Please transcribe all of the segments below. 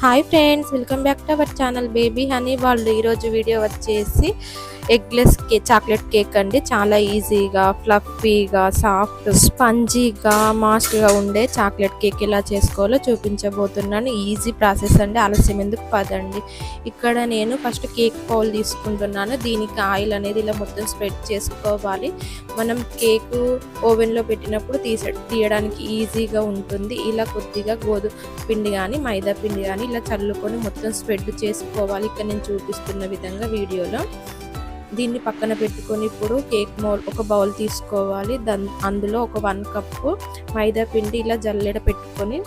Hi friends welcome back to our channel Baby Honey వాళ్ళు ఈరోజు video వచ్చేసి eggless కే chocolate cake అండి. చాలా ఈజీగా ఫ్లఫీగా సాఫ్ట్ స్పంజీగా మాస్ట్గా ఉండే చాక్లెట్ కేక్ ఎలా చేసుకోవాలో చూపించబోతున్నాను. ఈజీ ప్రాసెస్ అండి. ఆలస్యం ఎందుకు పదండి. ఇక్కడ నేను ఫస్ట్ కేక్ పౌల్ తీసుకుంటున్నాను. దీనికి ఆయిల్ అనేది ఇలా మొత్తం స్ప్రెడ్ చేసుకోవాలి. మనం కేక్ ఓవెన్లో పెట్టినప్పుడు తీసే తీయడానికి ఈజీగా ఉంటుంది. ఇలా కొద్దిగా గోధుమ పిండి కానీ మైదా పిండి కానీ ఇలా చల్లుకొని మొత్తం స్ప్రెడ్ చేసుకోవాలి. ఇక్కడ నేను చూపిస్తున్న విధంగా వీడియోలో. దీన్ని పక్కన పెట్టుకొని ఇప్పుడు కేక్ మౌల్ ఒక బౌల్ తీసుకోవాలి. దన్ అందులో ఒక వన్ కప్పు మైదా పిండి ఇలా జల్లెడ పెట్టుకొని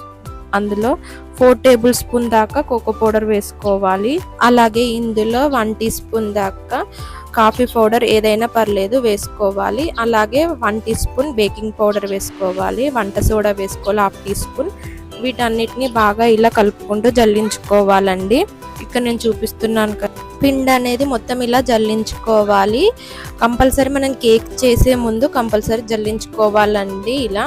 అందులో ఫోర్ టేబుల్ స్పూన్ దాకా కోకో పౌడర్ వేసుకోవాలి. అలాగే ఇందులో వన్ టీ స్పూన్ దాకా కాఫీ పౌడర్ ఏదైనా పర్లేదు వేసుకోవాలి. అలాగే one teaspoon baking powder వేసుకోవాలి. వంట సోడా వేసుకోవాలి హాఫ్ టీ స్పూన్. వీటన్నిటిని బాగా ఇలా కలుపుకుంటూ జల్లించుకోవాలండి. ఇక్కడ నేను చూపిస్తున్నాను కదా. పిండి అనేది మొత్తం ఇలా జల్లించుకోవాలి. కంపల్సరీ మనం కేక్ చేసే ముందు కంపల్సరీ జల్లించుకోవాలండి ఇలా.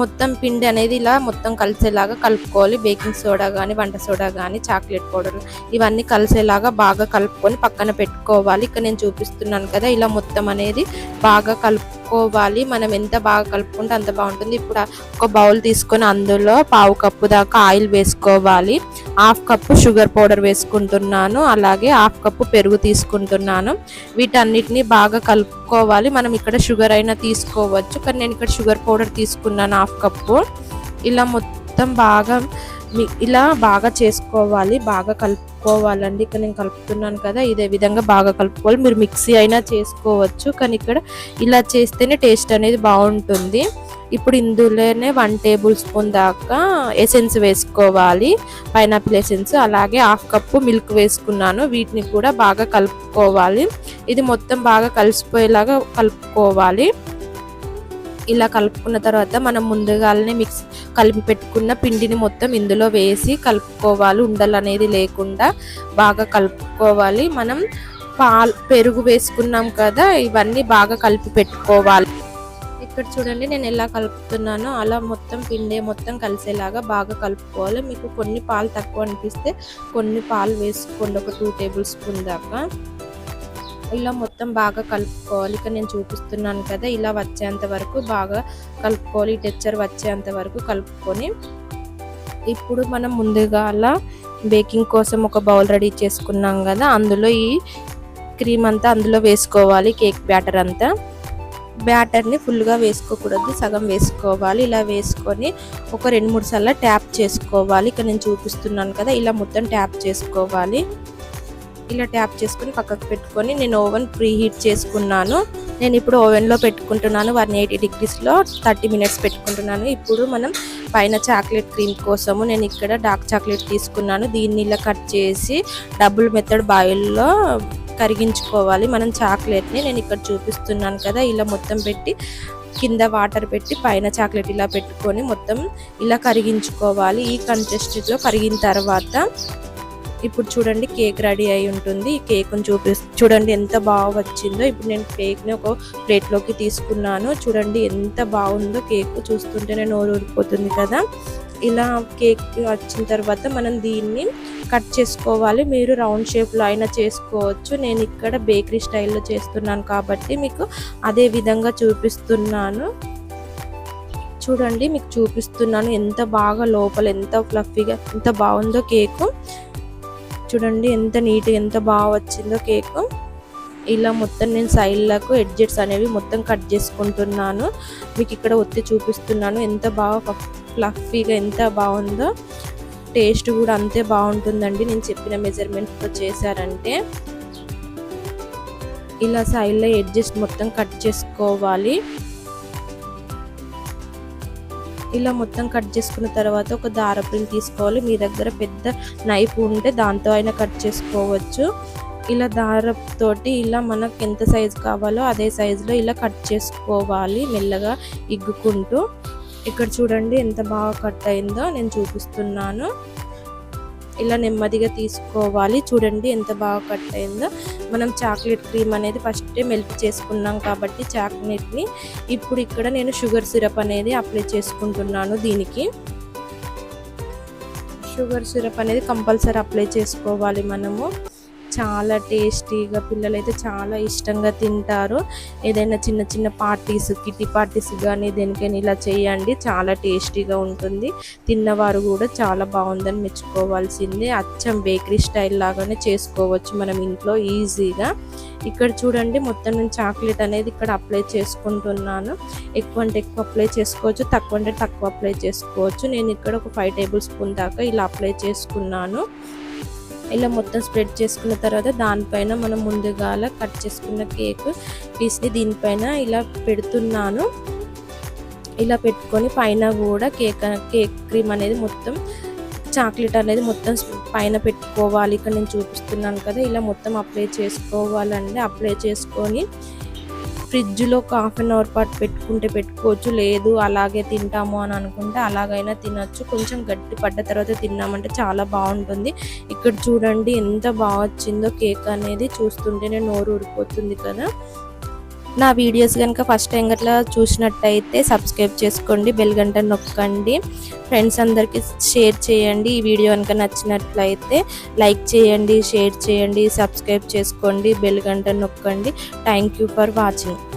మొత్తం పిండి అనేది ఇలా మొత్తం కలిసేలాగా కలుపుకోవాలి. బేకింగ్ సోడా కానీ వంట సోడా కానీ చాక్లెట్ పౌడర్ ఇవన్నీ కలిసేలాగా బాగా కలుపుకొని పక్కన పెట్టుకోవాలి. ఇక్కడ నేను చూపిస్తున్నాను కదా ఇలా మొత్తం అనేది బాగా కలుపు కలుపుకోవాలి. మనం ఎంత బాగా కలుపుకుంటే అంత బాగుంటుంది. ఇప్పుడు ఒక బౌల్ తీసుకొని అందులో పావు కప్పు దాకా ఆయిల్ వేసుకోవాలి. హాఫ్ కప్పు షుగర్ పౌడర్ వేసుకుంటున్నాను. అలాగే హాఫ్ కప్పు పెరుగు తీసుకుంటున్నాను. వీటన్నిటిని బాగా కలుపుకోవాలి. మనం ఇక్కడ షుగర్ అయినా తీసుకోవచ్చు. కానీ నేను ఇక్కడ షుగర్ పౌడర్ తీసుకున్నాను హాఫ్ కప్పు. ఇలా మొత్తం బాగా ఇలా బాగా చేసుకోవాలి బాగా కలుపుకోవాలండి. ఇక్కడ నేను కలుపుతున్నాను కదా ఇదే విధంగా బాగా కలుపుకోవాలి. మీరు మిక్సీ అయినా చేసుకోవచ్చు కానీ ఇక్కడ ఇలా చేస్తేనే టేస్ట్ అనేది బాగుంటుంది. ఇప్పుడు ఇందులోనే వన్ టేబుల్ స్పూన్ దాకా ఎసెన్స్ వేసుకోవాలి పైనాపిల్ ఎసెన్స్. అలాగే హాఫ్ కప్పు మిల్క్ వేసుకున్నాను వీటిని కూడా బాగా కలుపుకోవాలి. ఇది మొత్తం బాగా కలిసిపోయేలాగా కలుపుకోవాలి. ఇలా కలుపుకున్న తర్వాత మనం ముందుగానే మిక్స్ కలిపి పెట్టుకున్న పిండిని మొత్తం ఇందులో వేసి కలుపుకోవాలి. ఉండలు అనేది లేకుండా బాగా కలుపుకోవాలి. మనం పాలు పెరుగు వేసుకున్నాం కదా ఇవన్నీ బాగా కలిపి పెట్టుకోవాలి. ఇక్కడ చూడండి నేను ఎలా కలుపుతున్నానో అలా మొత్తం పిండి మొత్తం కలిసేలాగా బాగా కలుపుకోవాలి. మీకు కొన్ని పాలు తక్కువ అనిపిస్తే కొన్ని పాలు వేసుకోండి. ఒక టూ టేబుల్ స్పూన్ దాకా. ఇలా మొత్తం బాగా కలుపుకోవాలి. ఇక నేను చూపిస్తున్నాను కదా ఇలా వచ్చేంత వరకు బాగా కలుపుకోవాలి. టెక్చర్ వచ్చేంత వరకు కలుపుకొని ఇప్పుడు మనం ముందుగా అలా బేకింగ్ కోసం ఒక బౌల్ రెడీ చేసుకున్నాం కదా అందులో ఈ క్రీమ్ అంతా అందులో వేసుకోవాలి కేక్ బ్యాటర్ అంతా. బ్యాటర్ని ఫుల్గా వేసుకోకూడదు సగం వేసుకోవాలి. ఇలా వేసుకొని ఒక రెండు మూడు సార్లు ట్యాప్ చేసుకోవాలి. ఇక్కడ నేను చూపిస్తున్నాను కదా ఇలా మొత్తం ట్యాప్ చేసుకోవాలి. ఇలా ట్యాప్ చేసుకుని పక్కకు పెట్టుకొని నేను ఓవెన్ ప్రీ హీట్ చేసుకున్నాను. నేను ఇప్పుడు ఓవెన్లో పెట్టుకుంటున్నాను. వన్ ఎయిటీ డిగ్రీస్లో థర్టీ మినిట్స్ పెట్టుకుంటున్నాను. ఇప్పుడు మనం పైన చాక్లెట్ క్రీమ్ కోసము నేను ఇక్కడ డార్క్ చాక్లెట్ తీసుకున్నాను. దీన్ని ఇలా కట్ చేసి డబుల్ మెథడ్ బాయిల్లో కరిగించుకోవాలి. మనం చాక్లెట్ని నేను ఇక్కడ చూపిస్తున్నాను కదా ఇలా మొత్తం పెట్టి కింద వాటర్ పెట్టి పైన చాక్లెట్ ఇలా పెట్టుకొని మొత్తం ఇలా కరిగించుకోవాలి. ఈ కంటెస్ట్లో కరిగిన తర్వాత ఇప్పుడు చూడండి కేక్ రెడీ అయి ఉంటుంది. ఈ కేక్ని చూపి చూడండి ఎంత బాగా వచ్చిందో. ఇప్పుడు నేను కేక్ని ఒక ప్లేట్లోకి తీసుకున్నాను. చూడండి ఎంత బాగుందో కేక్ చూస్తుంటేనే నోరు ఊరిపోతుంది కదా. ఇలా కేక్ వచ్చిన తర్వాత మనం దీన్ని కట్ చేసుకోవాలి. మీరు రౌండ్ షేప్లో అయినా చేసుకోవచ్చు. నేను ఇక్కడ బేకరీ స్టైల్లో చేస్తున్నాను కాబట్టి మీకు అదే విధంగా చూపిస్తున్నాను. చూడండి మీకు చూపిస్తున్నాను ఎంత బాగా లోపల ఎంత ఫ్లఫీగా ఎంత బాగుందో కేకు. చూడండి ఎంత నీట్గా ఎంత బాగా వచ్చిందో కేక్. ఇలా మొత్తం నేను సైడ్లకు ఎడ్జెట్స్ అనేవి మొత్తం కట్ చేసుకుంటున్నాను. మీకు ఇక్కడ ఒత్తి చూపిస్తున్నాను ఎంత బాగా ఫ్లఫీగా ఎంత బాగుందో. టేస్ట్ కూడా అంతే బాగుంటుందండి నేను చెప్పిన మెజర్మెంట్తో చేశారంటే. ఇలా సైడ్లో ఎడ్జెస్ట్ మొత్తం కట్ చేసుకోవాలి. ఇలా మొత్తం కట్ చేసుకున్న తర్వాత ఒక దారపుని తీసుకోవాలి. మీ దగ్గర పెద్ద నైఫ్ ఉంటే దాంతో అయినా కట్ చేసుకోవచ్చు. ఇలా దారతోటి ఇలా మనకు ఎంత సైజు కావాలో అదే సైజులో ఇలా కట్ చేసుకోవాలి మెల్లగా ఇగ్గుకుంటూ. ఇక్కడ చూడండి ఎంత బాగా కట్ అయిందో నేను చూపిస్తున్నాను. ఇలా నెమ్మదిగా తీసుకోవాలి. చూడండి ఎంత బాగా కట్ అయిందో. మనం చాక్లెట్ క్రీమ్ అనేది ఫస్టే మెల్ట్ చేసుకున్నాం కాబట్టి చాక్లెట్ని ఇప్పుడు ఇక్కడ నేను షుగర్ సిరప్ అనేది అప్లై చేసుకుంటున్నాను దీనికి. షుగర్ సిరప్ అనేది కంపల్సరీ అప్లై చేసుకోవాలి మనము. చాలా టేస్టీగా పిల్లలైతే చాలా ఇష్టంగా తింటారు. ఏదైనా చిన్న చిన్న పార్టీస్ కిటీ పార్టీస్ కానీ దేనికైనా ఇలా చేయండి. చాలా టేస్టీగా ఉంటుంది. తిన్నవారు కూడా చాలా బాగుందని మెచ్చుకోవాల్సిందే. అచ్చం బేకరీ స్టైల్ లాగానే చేసుకోవచ్చు మనం ఇంట్లో ఈజీగా. ఇక్కడ చూడండి మొత్తం నేను చాక్లెట్ అనేది ఇక్కడ అప్లై చేసుకుంటున్నాను. ఎక్కువ అంటే ఎక్కువ అప్లై చేసుకోవచ్చు. తక్కువ అంటే తక్కువ అప్లై చేసుకోవచ్చు. నేను ఇక్కడ ఒక ఫైవ్ టేబుల్ స్పూన్ దాకా ఇలా అప్లై చేసుకున్నాను. ఇలా మొత్తం స్ప్రెడ్ చేసుకున్న తర్వాత దానిపైన మనం ముందుగాల కట్ చేసుకున్న కేక్ పీస్ని దీనిపైన ఇలా పెడుతున్నాను. ఇలా పెట్టుకొని పైన కూడా కేక్ కేక్ క్రీమ్ అనేది మొత్తం చాక్లెట్ అనేది మొత్తం పైన పెట్టుకోవాలి. ఇక్కడ నేను చూపిస్తున్నాను కదా ఇలా మొత్తం అప్లై చేసుకోవాలండి. అప్లై చేసుకొని ఫ్రిడ్జ్లో ఒక హాఫ్ అన్ అవర్ పాటు పెట్టుకుంటే పెట్టుకోవచ్చు. లేదు అలాగే తింటాము అని అనుకుంటే అలాగైనా తినొచ్చు. కొంచెం గట్టి పడ్డ తర్వాత తిన్నామంటే చాలా బాగుంటుంది. ఇక్కడ చూడండి ఎంత బాగా వచ్చిందో కేక్ అనేది చూస్తుంటేనే నోరు ఊరిపోతుంది కదా. నా వీడియోస్ కనుక ఫస్ట్ టైం గట్లా చూసినట్టయితే సబ్స్క్రైబ్ చేసుకోండి బెల్ గంట నొక్కండి. ఫ్రెండ్స్ అందరికీ షేర్ చేయండి. ఈ వీడియో కనుక నచ్చినట్లయితే లైక్ చేయండి షేర్ చేయండి సబ్స్క్రైబ్ చేసుకోండి బెల్ గంట నొక్కండి. Thank you for watching